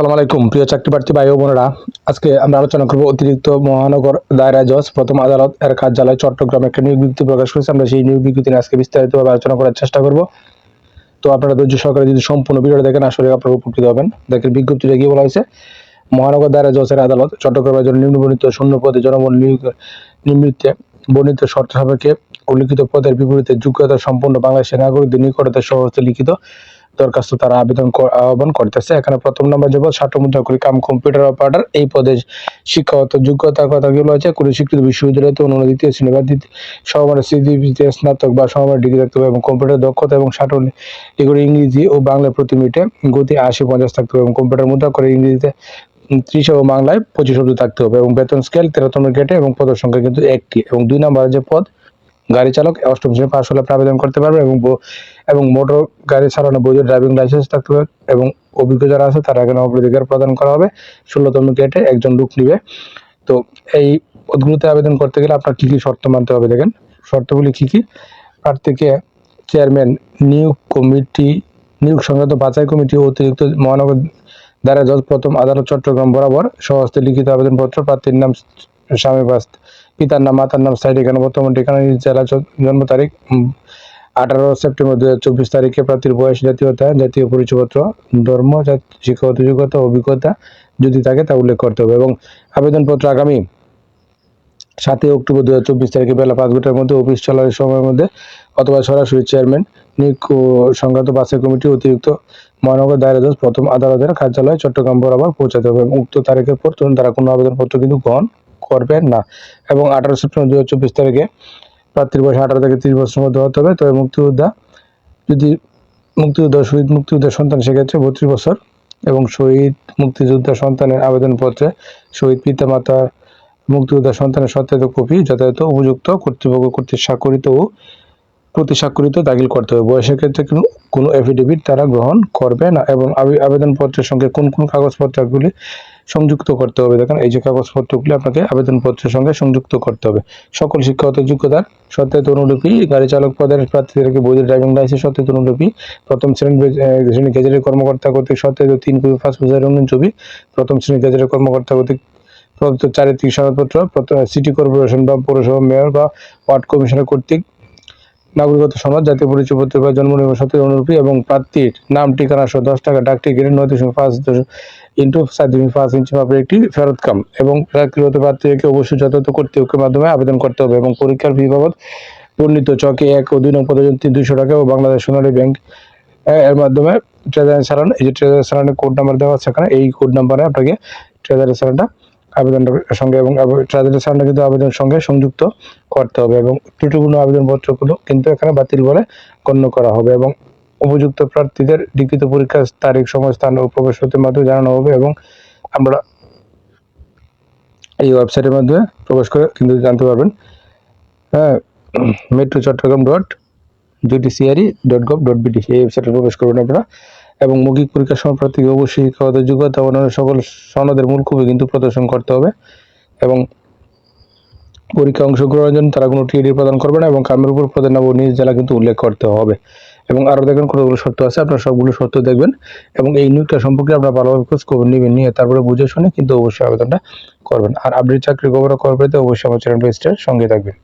আসসালামু আলাইকুম, প্রিয় চাকরি প্রার্থী ভাই বোনেরা। আজকে আমরা আলোচনা করব অতিরিক্ত মহানগর দায়রা জজ, প্রথম আদালত এর কার্যালয়, চট্টগ্রামে একটা নিয়োগ বিজ্ঞপ্তি প্রকাশ করেছে। আমরা সেই নিয়োগ বিজ্ঞপ্তি আজকে বিস্তারিতভাবে আলোচনা করার চেষ্টা করব। তো আপনারা ধৈর্য সহকারে যদি সম্পূর্ণ ভিডিওটা দেখেন আসলে আপনারা উপকৃত হবেন। দেখেন বিজ্ঞপ্তিটা কি বলা হয়েছে, মহানগর দায়রা জজের আদালত চট্টগ্রামের জন্য নিম্নবর্ণিত শূন্য পদে জনবল নিয়োগ নিমিত্তে বর্ণিত শর্ত সাপেক্ষে উল্লিখিত পদের বিপরীতে যোগ্যতা সম্পন্ন বাংলাদেশের নাগরিকদের নিকটতে সহজে লিখিত দরখাস্ত তারা আবেদন আহ্বান করতেছে। এখানে প্রথম নম্বর যাব ষাট মুদ্রা করি কাম কম্পিউটার অপারেটর। এই পদে শিক্ষাগত যোগ্যতার কথাগুলো আছে। কোনো স্বীকৃত বিশ্ববিদ্যালয়তে অনুমোদিত দ্বিতীয় শ্রেণি বা সমমানের স্মৃতিতে স্নাতক বা সমমানের ডিগ্রি থাকতে হবে এবং কম্পিউটার দক্ষতা এবং ষাট এগুলো ইংরেজি ও বাংলা প্রতি মিনিটে গতি আশি পঞ্চাশ থাকতে হবে এবং কম্পিউটার মুদ্রা করে ইংরেজিতে ত্রিশ এবং বাংলায় পঁচিশ অব্দি থাকতে হবে এবং বেতন স্কেল তেরোতম গেটে এবং পদের সংখ্যা কিন্তু একটি। এবং দুই নম্বরের যে পদ গাড়ি চালক অষ্টম শ্রেণি পাশ হলে আবেদন করতে পারবে এবং এবং মোটর গাড়ি চালানো বৈধ ড্রাইভিং লাইসেন্স থাকতে হবে এবং অভিজ্ঞ যারা আছে তারা এখানে অগ্রাধিকার প্রদান করা হবে। ষোলোতম গেটে একজন লোক নিবে। তো এই পদগুলোতে আবেদন করতে গেলে আপনার কী কী শর্ত মানতে হবে দেখেন। শর্তগুলি কী কী? প্রার্থীকে চেয়ারম্যান নিয়োগ কমিটি, নিয়োগ সংক্রান্ত বাছাই কমিটি অতিরিক্ত মহানগর দ্বারা জজ প্রথম আদালত চট্টগ্রাম বরাবর সহস্তে লিখিত আবেদনপত্র। প্রার্থীর নাম স্বামী পিতার নাম, মাতার নাম সাইড এখানে বর্তমান ঠিকানা জেলা জন্ম তারিখ আঠারো সেপ্টেম্বর দু হাজার চব্বিশ তারিখে প্রার্থীর বয়স জাতীয়তা জাতীয় পরিচয়পত্র, ধর্ম শিক্ষাগত যোগ্যতা অভিজ্ঞতা যদি থাকে তা উল্লেখ করতে হবে এবং আবেদনপত্র আগামী সাতই অক্টোবর দু চব্বিশ তারিখে বেলা পাঁচ ঘণ্টার মধ্যে অফিস চলার সময়ের মধ্যে অথবা সরাসরি চেয়ারম্যান সংক্রান্ত বাছাই কমিটি, অতিরিক্ত মহানগর দায়রা প্রথম আদালতের কার্যালয়, চট্টগ্রাম বরাবর পৌঁছাতে হবে উক্ত তারিখের পর তখন তারা কোনো আবেদনপত্র কিন্তু গ্রহণ করবেন না। এবং আঠারো সেপ্টেম্বর দু হাজার চব্বিশ তারিখে প্রার্থীর বয়স আঠারো থেকে তিরিশ বছরের মধ্যে হতে হবে। তবে মুক্তিযোদ্ধা যদি মুক্তিযোদ্ধা, শহীদ মুক্তিযোদ্ধা সন্তান, সেক্ষেত্রে বত্রিশ বছর এবং শহীদ মুক্তিযোদ্ধা সন্তানের আবেদনপত্রে শহীদ পিতা মাতা মুক্তিযোদ্ধা সন্তানের সত্যায়িত কপি, যথাযথ, উপযুক্ত, কর্তৃপক্ষ কর্তৃক স্বাক্ষরিত ও প্রতি স্বাক্ষরিত দাখিল করতে হবে। বয়সের ক্ষেত্রে কোনো এফিডেভিট তারা গ্রহণ করবে না এবং আবে- আবেদনপত্রের সঙ্গে কোন কোন কাগজপত্রগুলি সংযুক্ত করতে হবে। দেখেন, এই যে কাগজপত্রগুলি আপনাকে আবেদনপত্রের সঙ্গে সংযুক্ত করতে হবে। সকল শিক্ষাগত যোগ্যতার সত্যায়িত অনুলিপি, গাড়ি চালক পদের প্রার্থীদেরকে বৈধ ড্রাইভিং লাইসেন্স, সত্যায়িত অনুলিপি, প্রথম শ্রেণি গেজেটের কর্মকর্তা কর্তৃক সত্যায়িত তিন কপি পাঁচ বছরের রঙিন ছবি, প্রথম শ্রেণি গেজেটের কর্মকর্তা কর্তৃক প্রদত্ত চারিত্রিক সনদপত্র সিটি কর্পোরেশন বা পৌরসভা মেয়র বা ওয়ার্ড কমিশনার কর্তৃক নাগরিকত্ব সনদ, জাতীয় পরিচয়পত্র বা জন্ম নিবন্ধন অনুরূপী এবং প্রার্থীর নাম, ঠিকানা সহ দশ টাকা ডাক টিকিটের নয় দশমিক পাঁচ ইন্টু সাত দশমিক পাঁচ ইঞ্চি মাপের একটি ফেরত কাম। এবং চাকরিরত প্রার্থীকে অবশ্যই যথাযথ কর্তৃপক্ষের মাধ্যমে আবেদন করতে হবে এবং পরীক্ষার ফি বাবদ বর্ণিত চকে এক ও দুই নং পদযন্ত্রী দুইশো টাকা ও বাংলাদেশ সোনালী ব্যাংক এর মাধ্যমে ট্রেজারি সালান এই যে ট্রেজারি সালানের কোড নাম্বার দেওয়া আছে এই কোড নাম্বারে আপনাকে ট্রেজারি সালানটা আবেদনটা সঙ্গে এবং ট্রেজারি সালানটা কিন্তু আবেদনের সঙ্গে সংযুক্ত করতে হবে এবং ত্রুটিপূর্ণ আবেদনপত্রগুলো কিন্তু এখানে বাতিল বলে গণ্য করা হবে এবং উপযুক্ত প্রার্থীদের লিখিত পরীক্ষার তারিখ সময় স্থান ও প্রবেশ পত্রের মাধ্যমে জানানো হবে এবং আমরা এই ওয়েবসাইটের মাধ্যমে প্রবেশ করে কিন্তু জানতে পারবেন। হ্যাঁ metro Chattogram dot judiciary dot gov dot BD এই ওয়েবসাইটে প্রবেশ করবেন আপনারা। এবং মৌখিক পরীক্ষার সময় প্রার্থীকে অবশ্যই শিক্ষাগত যোগ্যতা অন্যান্য সকল সনদের মূল কপি কিন্তু প্রদর্শন করতে হবে এবং পরীক্ষা অংশগ্রহণের জন্য তারা কোনো টিএডি প্রদান করবে না এবং কামের উপর নাম ও নিজ জেলা কিন্তু উল্লেখ করতে হবে। এবং আরও দেখেন কতগুলো শর্ত আছে, আপনার সবগুলো শর্ত দেখবেন এবং এই নিয়োগটা সম্পর্কে আপনার ভালোভাবে খোঁজ খবর নেবেন নিয়ে তারপরে বুঝে শুনে কিন্তু অবশ্যই আবেদনটা করবেন। আর আপডেট চাকরি খবর করবে তো অবশ্যই আমার চ্যানেল সঙ্গে থাকবেন।